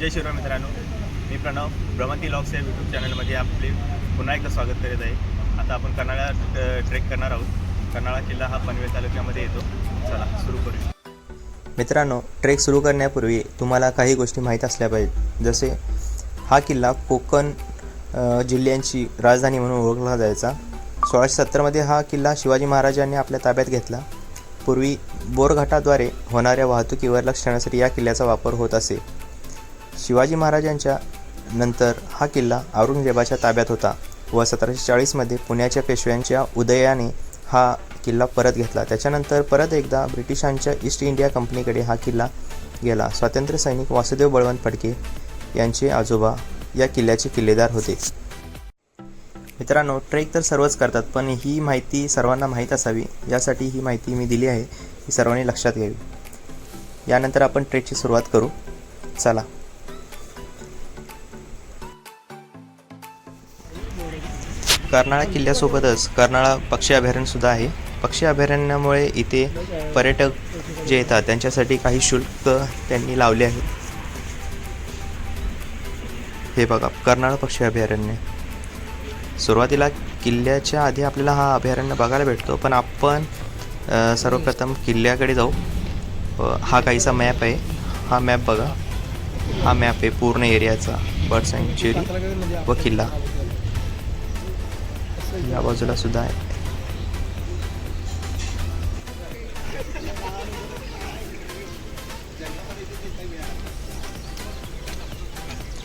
जय शिवराम मित्रांनो मी प्रणव भ्रमंती लॉक्स या यूट्यूब चॅनलमध्ये आपले पुन्हा एकदा स्वागत करीत आहे. आता आपण कर्नाळा ट्रेक करणार आहोत. कर्नाळा किल्ला हा पनवेल तालुक्यामध्ये येतो. चला सुरू करूया. मित्रांनो ट्रेक सुरू करण्यापूर्वी तुम्हाला काही गोष्टी माहीत असल्या पाहिजेत. जसे हा किल्ला कोकण जिल्ह्यांची राजधानी म्हणून ओळखला जायचा. सोळाशे सत्तरमध्ये हा किल्ला शिवाजी महाराजांनी आपल्या ताब्यात घेतला. पूर्वी बोरघाटाद्वारे होणाऱ्या वाहतुकीवर लक्ष ठेवण्यासाठी या किल्ल्याचा वापर होत असे. शिवाजी महाराजांच्या नंतर हा किल्ला औरंगजेबाच्या ताब्यात होता व सतराशे चाळीसमध्ये पुण्याच्या पेशव्यांच्या उदयाने हा किल्ला परत घेतला. त्याच्यानंतर परत एकदा ब्रिटिशांच्या ईस्ट इंडिया कंपनीकडे हा किल्ला गेला. स्वातंत्र्य सैनिक वासुदेव बळवंत फडके यांचे आजोबा या किल्ल्याचे किल्लेदार होते. मित्रांनो ट्रेक तर सर्वच करतात पण ही माहिती सर्वांना माहीत असावी. यासाठी ही माहिती मी दिली आहे. ही सर्वांनी लक्षात घ्यावी. यानंतर आपण ट्रेकची सुरुवात करू. चला. कर्नाळा किल्ल्यासोबतच कर्नाळा पक्षी अभयारण्यसुद्धा आहे. पक्षी अभयारण्यामुळे इथे पर्यटक जे येतात त्यांच्यासाठी काही शुल्क त्यांनी लावले आहे. हे बघा कर्नाळा पक्षी अभयारण्य. सुरुवातीला किल्ल्याच्या आधी आपल्याला हा अभयारण्य बघायला भेटतो पण आपण सर्वप्रथम किल्ल्याकडे जाऊ. हा काहीसा मॅप आहे. हा मॅप बघा. हा मॅप आहे पूर्ण एरियाचा बर्ड सँच्युरी व किल्ला. या बाजूला सुद्धा आहे.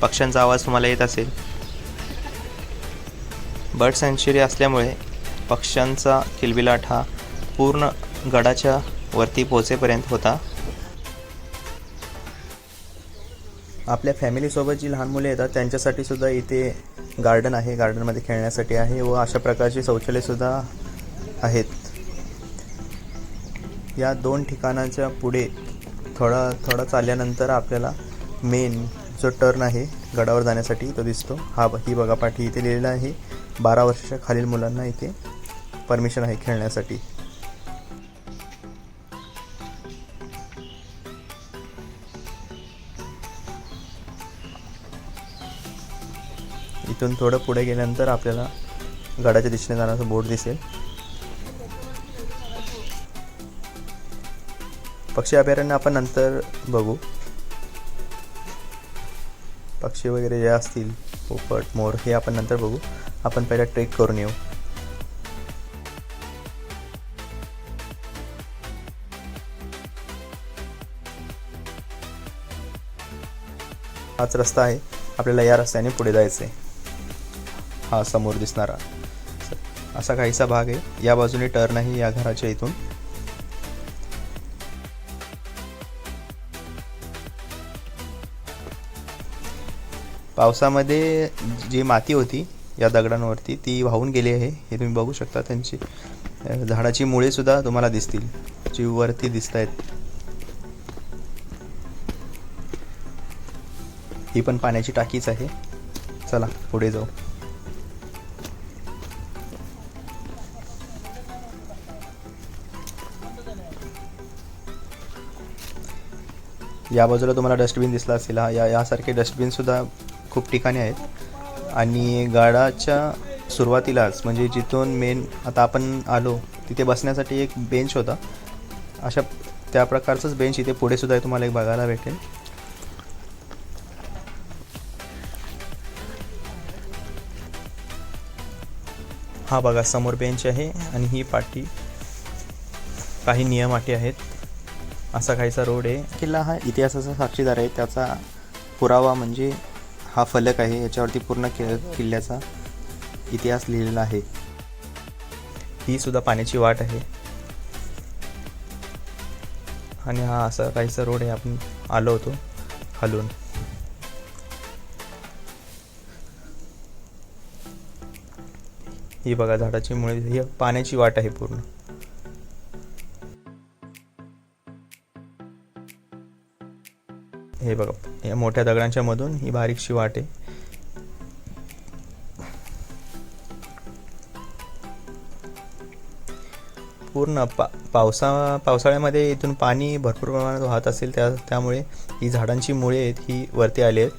पक्ष्यांचा आवाज तुम्हाला येत असेल. बर्ड सँच्युरी असल्यामुळे पक्ष्यांचा किलबिलाट हा पूर्ण गडाच्या वरती पोहोचेपर्यंत होता. आपल्या फॅमिलीसोबत जी लहान मुले येतात त्यांच्यासाठी सुद्धा इथे गार्डन आहे गार्डनमध्ये खेळण्यासाठी आहे व अशा प्रकारची शौचालयसुद्धा आहेत. या दोन ठिकाणाच्या पुढे थोडा थोडा चालल्यानंतर आपल्याला मेन जो टर्न आहे गडावर जाण्यासाठी तो दिसतो. हा ब- ही बघा पाठी इथे लिहिलेला आहे बारा वर्षाच्या खालील मुलांना इथे परमिशन आहे खेळण्यासाठी. इथून थोडं पुढे गेल्यानंतर आपल्याला गडाच्या दिशेने जाण्याचा बोर्ड दिसेल. पक्षी अभयारण्य आपण नंतर बघू. पक्षी वगैरे जे असतील पोपट मोर हे आपण नंतर बघू. आपण पहिला ट्रेक करून येऊ. हाच रस्ता आहे. आपल्याला या रस्त्याने पुढे जायचं आहे हा समोर दिसणारा. असा काहीसा भाग आहे. या बाजूने टर्न आहे या घराच्या इथून. पावसामध्ये जी माती होती या दगडांवरती ती वाहून गेली आहे. हे तुम्ही बघू शकता. त्यांची झाडाची मुळे सुद्धा तुम्हाला दिसतील. जी वरती दिसत आहेत ही पण पाण्याची टाकीच आहे. चला पुढे जाऊ. या बाजूला तुम्हाला डस्टबिन दिसला असेल हा. या यासारखे डस्टबिनसुद्धा खूप ठिकाणी आहेत. आणि गाडाच्या सुरुवातीलाच म्हणजे जिथून मेन आता आपण आलो तिथे बसण्यासाठी एक बेंच होता. अशा त्या प्रकारचंच बेंच इथे पुढे सुद्धा तुम्हाला एक बघायला भेटेल. हा बघा समोर बेंच आहे आणि ही पाटी. काही नियम अटी आहेत. असा काहीसा रोड आहे. किल्ला हा इतिहासाचा साक्षीदार आहे. त्याचा पुरावा म्हणजे हा फलक आहे. याच्यावरती पूर्ण कि किल्ल्याचा इतिहास लिहिलेला आहे. ही सुद्धा पाण्याची वाट आहे. आणि हा असा काहीसा रोड आहे. आपण आलो होतो खालून. ही बघा झाडाची मुळे ही पाण्याची वाट आहे पूर्ण. हे बघा या मोठ्या दगडांच्या मधून ही बारीकशी वाट आहे. पूर्ण पा पावसा पावसाळ्यामध्ये इथून पाणी भरपूर प्रमाणात वाहत असेल त्या त्यामुळे ही झाडांची मुळे आहेत ही वरती आली आहेत.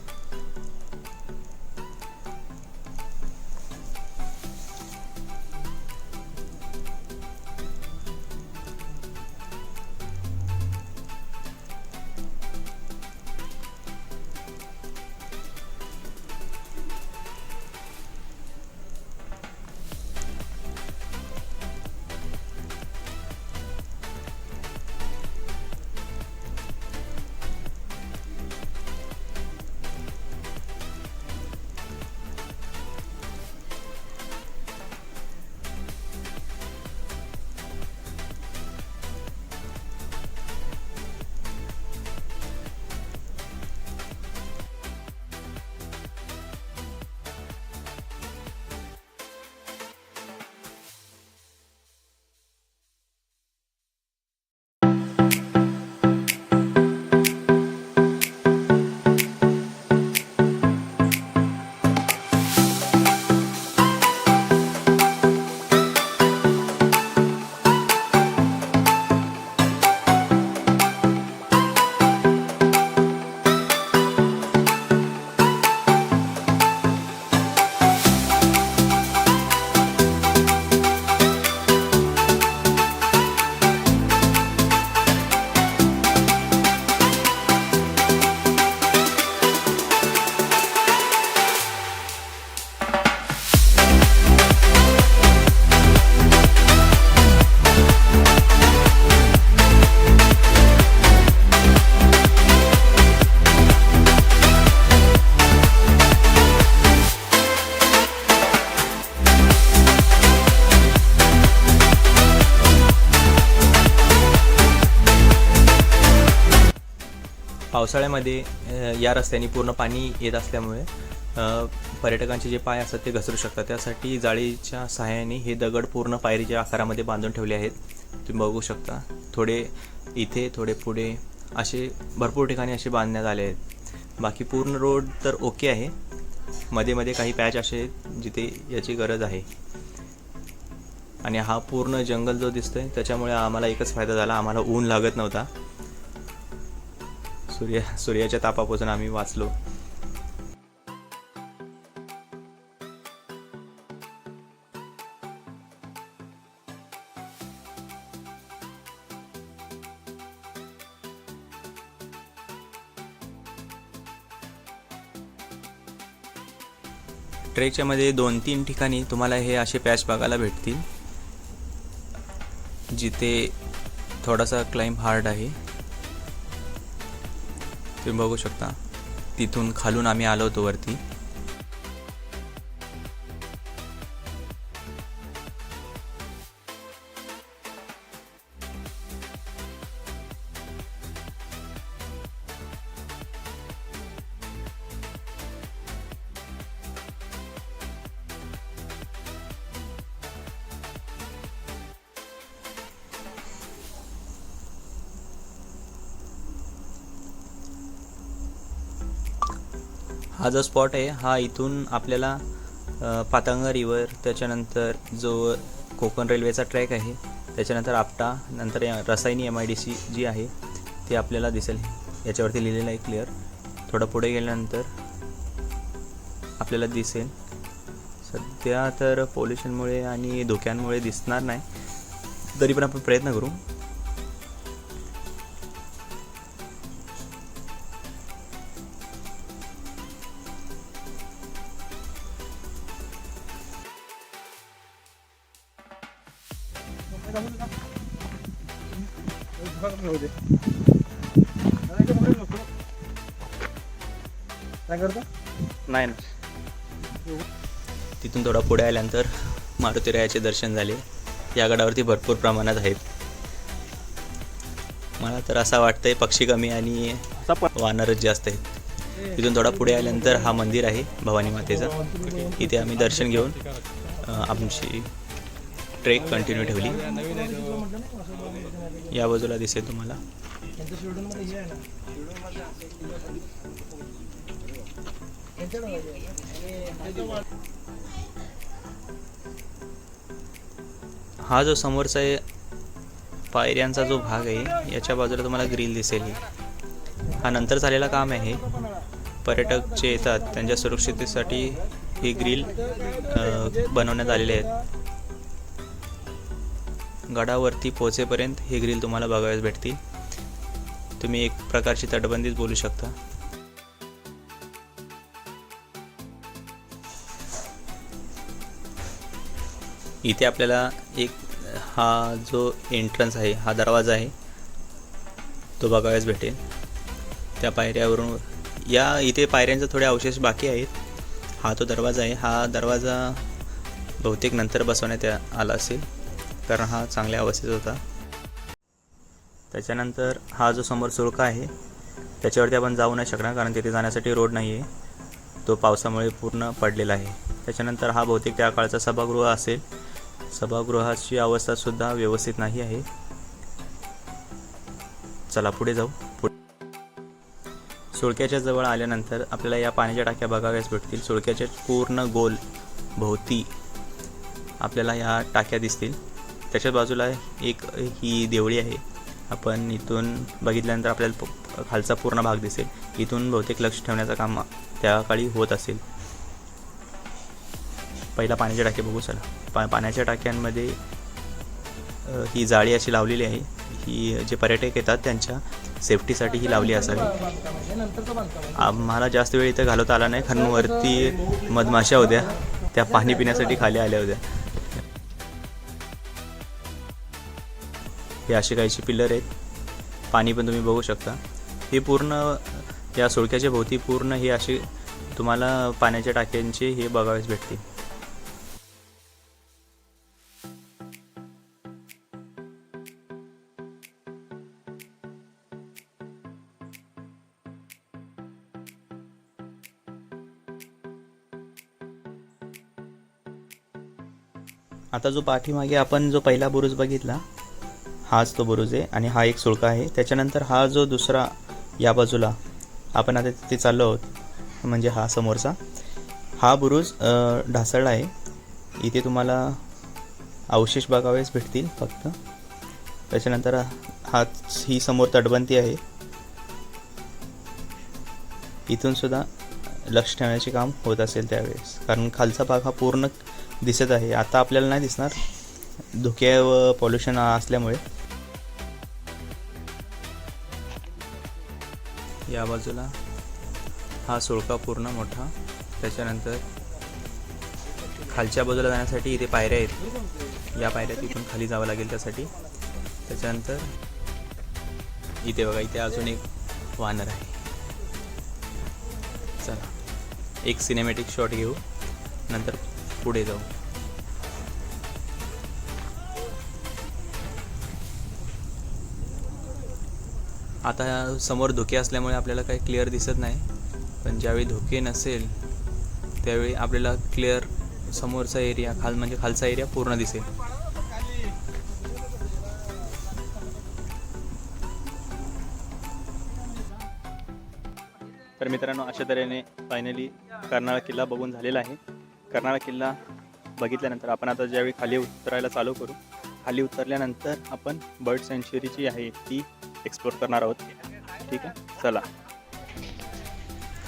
पावसाळ्यामध्ये या रस्त्याने पूर्ण पाणी येत असल्यामुळे पर्यटकांचे जे पाय असतात ते घसरू शकतात. त्यासाठी जाळीच्या सहाय्याने हे दगड पूर्ण पायरीच्या आकारामध्ये बांधून ठेवले आहेत. तुम्ही बघू शकता. थोडे इथे थोडे पुढे असे भरपूर ठिकाणी असे बांधण्यात आले आहेत. बाकी पूर्ण रोड तर ओके आहे. मध्ये मध्ये काही पॅच असे आहेत जिथे याची गरज आहे. आणि हा पूर्ण जंगल जो दिसतोय त्याच्यामुळे आम्हाला एकच फायदा झाला. आम्हाला ऊन लागत नव्हता. सूर्य सूर्याच्या तापापासून आम्ही वाचलो. ट्रेकच्यामध्ये दोन तीन ठिकाणी तुम्हाला हे असे पॅच बघायला भेटतील जिथे थोडासा क्लाइंब हार्ड आहे. तुम्ही बघू शकता. तिथून खालून आम्ही आलो होतो वरती. हा जो स्पॉट आहे हा इथून आपल्याला अ, पातंगा रिवर त्याच्यानंतर जो कोकण रेल्वेचा ट्रॅक आहे त्याच्यानंतर आपटा नंतर या Rasayani M I D C जी आहे ती आपल्याला दिसेल. याच्यावरती लिहिलेलं आहे क्लिअर थोडं पुढे गेल्यानंतर आपल्याला दिसेल. सध्या तर पोल्युशनमुळे आणि धोक्यांमुळे दिसणार नाही. तरी पण आपण प्रयत्न करू. काय करतो नाही ना. तिथून थोडा पुढे आल्यानंतर मारुतीरायाचे दर्शन झाले. या गडावरती भरपूर प्रमाणात आहेत. मला तर असा वाटतंय पक्षी कमी आणि वानरच जास्त आहेत. तिथून थोडा पुढे आल्यानंतर हा मंदिर आहे भवानी मातेचा. इथे आम्ही दर्शन घेऊन आमची ट्रेक कंटिन्यू ठेवली. या बाजूला दिसेल तुम्हाला. हा जो समोरचा आहे पायऱ्यांचा जो भाग आहे याच्या बाजूला तुम्हाला ग्रिल दिसेल हा. नंतर झालेला काम आहे. पर्यटक जे येतात त्यांच्या सुरक्षितेसाठी ही ग्रिल बनवण्यात आलेले आहेत गडावरती पोहोचेपर्यंत हे ग्रिल तुम्हाला बघायला भेटतील. तुम्ही एक प्रकारची तटबंदीच बोलू शकता. इथे आपल्याला एक हा जो एंट्रन्स आहे हा दरवाजा आहे तो बघावयास भेटेल. त्या पायऱ्यावरून या इथे पायऱ्यांचे थोडे अवशेष बाकी आहेत. हा तो दरवाजा आहे. हा दरवाजा बहुतेक नंतर बसवण्यात आला असेल. कारण हा चांगल्या अवस्थेत होता. त्याच्यानंतर हा जो समोर सुळका आहे त्याच्यावरती आपण जाऊ नाही शकणार कारण तिथे जाण्यासाठी रोड नाही आहे तो पावसामुळे पूर्ण पडलेला आहे. त्याच्यानंतर हा बहुतेक त्या काळचा सभागृह असेल. सभागृहाची अवस्थासुद्धा व्यवस्थित नाही आहे. चला पुढे जाऊ. पुढे. सुळक्याच्या जवळ आल्यानंतर आपल्याला या पाण्याच्या टाक्या बघाव्यास भेटतील. सुळक्याच्या पूर्ण गोल भोवती आपल्याला या टाक्या दिसतील. त्याच्याच बाजूला एक ही देवळी आहे. आपण इथून बघितल्यानंतर आपल्याला खालचा पूर्ण भाग दिसेल. इथून बहुतेक लक्ष ठेवण्याचं काम त्या काळी होत असेल. पहिला पाण्याच्या टाके बघू चला. पा पाण्याच्या टाक्यांमध्ये ही जाळी अशी लावलेली आहे. ही जे पर्यटक येतात त्यांच्या सेफ्टीसाठी ही लावली असावी. आम्हाला जास्त वेळ इथं घालवता आला नाही. कारण वरती मधमाशा होत्या. त्या पाणी पिण्यासाठी खाली आल्या होत्या. हे असे काहीशी पिलर आहेत. पाणी पण तुम्ही बघू शकता. हे पूर्ण या सुळक्याच्या भोवती पूर्ण हे असे तुम्हाला पाण्याच्या टाक्यांचे हे बघावेच भेटतील. आता जो पाठीमागे आपण जो पहिला बुरुज बघितला हाच तो बुरुज आहे आणि हा एक सुळका आहे. त्याच्यानंतर हा जो दुसरा या बाजूला आपण आता तिथे चाललो आहोत म्हणजे हा समोरचा हा बुरुज ढासळला आहे. इथे तुम्हाला अवशेष बघावेच भेटतील फक्त. त्याच्यानंतर हा ही समोर तटबंदी आहे. इथून सुद्धा लक्ष ठेवण्याचे काम होत असेल त्यावेळेस. कारण खालचा भाग हा पूर्ण दिसत आहे. आता आपल्याला नाही दिसणार. धुके व पॉल्युशन असल्यामुळे. या बाजूला. हा सुळका पूर्ण मोठा. त्याच्यानंतर खालच्या बाजूला जाण्यासाठी इथे पायऱ्या आहेत. या पायऱ्या तिथून खाली जावं लागेल त्यासाठी. त्याच्यानंतर इथे बघा इथे अजून एक वानर आहे. चला एक सिनेमॅटिक शॉट घेऊ. नंतर पुढे जाऊ. आता समोर धुके असल्यामुळे आपल्याला काही क्लिअर दिसत नाही. पण ज्यावेळी धुके नसेल त्यावेळी आपल्याला क्लिअर समोरचा एरिया खाल म्हणजे खालचा एरिया पूर्ण दिसेल. तर मित्रांनो अशा तऱ्हेने फायनली कर्नाळा किल्ला बघून झालेला आहे. कर्नाळा किल्ला बघितल्यानंतर आपण आता ज्यावेळी खाली उतरायला चालू करू खाली उतरल्यानंतर आपण बर्ड सेंच्युरी जी आहे ती एक्सप्लोर करणार आहोत. ठीक आहे? चला.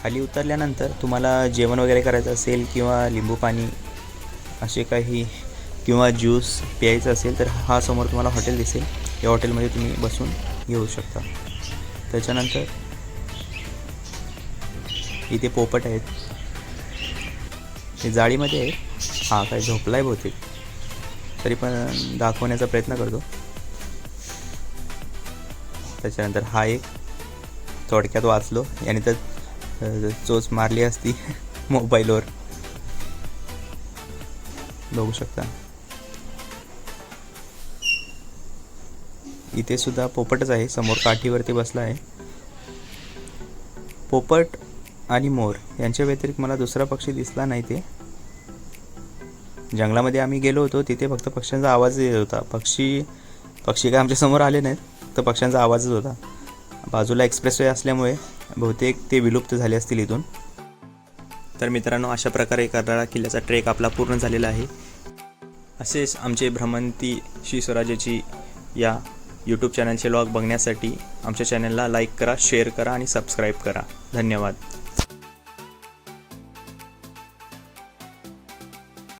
खाली उतरल्यानंतर तुम्हाला जेवण वगैरे करायचं असेल किंवा लिंबू पाणी असे काही किंवा ज्यूस प्यायचं असेल तर हा समोर तुम्हाला हॉटेल दिसेल. या हॉटेलमध्ये तुम्ही बसून घेऊ शकता. त्याच्यानंतर इथे पोपट आहेत. हे जाळीमध्ये आहे हा काय झोपला आहे बहुतेक. तरी पण दाखवण्याचा प्रयत्न करतो. त्याच्यानंतर हा एक. थोडक्यात वाचलो. याने तर चोच मारली असती मोबाईलवर. बघू शकता. इथे सुद्धा पोपटच आहे. समोर काठीवरती बसला आहे. पोपट आणि मोर यांच्या व्यतिरिक्त मला दुसरा पक्षी दिसला नाही ते. जंगलामध्ये आम्ही गेलो होतो. तिथे फक्त पक्ष्यांचा आवाज येत होता. पक्षी पक्षी काय आमच्यासमोर आले नाहीत. फक्त पक्ष्यांचा आवाजच होता. बाजूला एक्सप्रेसवे असल्यामुळे बहुतेक ते विलुप्त झाले असतील इथून. तर मित्रांनो अशा प्रकारे कर्नाळा किल्ल्याचा ट्रेक आपला पूर्ण झालेला आहे. असेच आमचे भ्रमंती श्री स्वराज्याची या यूट्यूब चॅनलचे लॉग बघण्यासाठी आमच्या चॅनलला लाईक करा शेअर करा आणि सबस्क्राईब करा. धन्यवाद.